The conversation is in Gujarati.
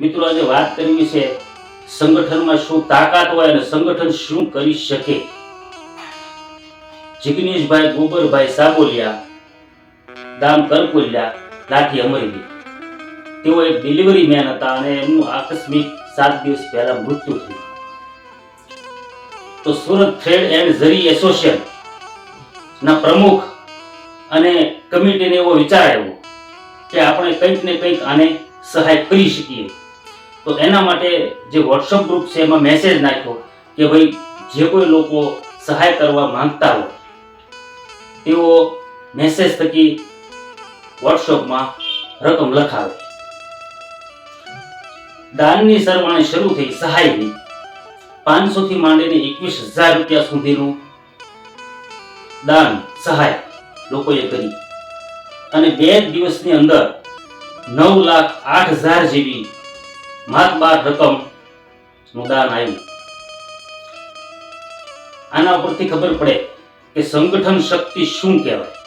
મિત્રો, આજે વાત કરવી છે સંગઠનમાં શું તાકાત હોય અને સંગઠન શું કરી શકે? જિગ્નેશભાઈ ગોબરભાઈ સાબોલિયા, દામ કરકુલિયા, લાઠી અમરેલી તેઓ એક ડિલિવરી મેન હતા અને એમનું આકસ્મિક સાત દિવસ પહેલા મૃત્યુ થયું. તો Surat thread and zari association ના પ્રમુખ અને કમિટીને એવો વિચાર આવ્યો કે આપણે કંઈક ને કંઈક આને સહાય કરી શકીએ. તો એના માટે જે વોટ્સઅપ ગ્રુપ છે એમાં મેસેજ નાખ્યો કે ભાઈ, જે કોઈ લોકો સહાય કરવા માંગતા હોય, તેઓ મેસેજ થકી વોટ્સઅપમાં રકમ લખાવે. દાનની સરવાણી શરૂ થઈ સહાયની. પાંચસો થી માંડીને એકવીસ હજાર રૂપિયા સુધીનું દાન, સહાય લોકોએ કરી. અને બે દિવસની અંદર નવ લાખ આઠ હજાર જેવી માતબાર રકમનું દાન આવ્યું આના ઉપરથી ખબર પડે કે સંગઠન શક્તિ શું કહેવાય?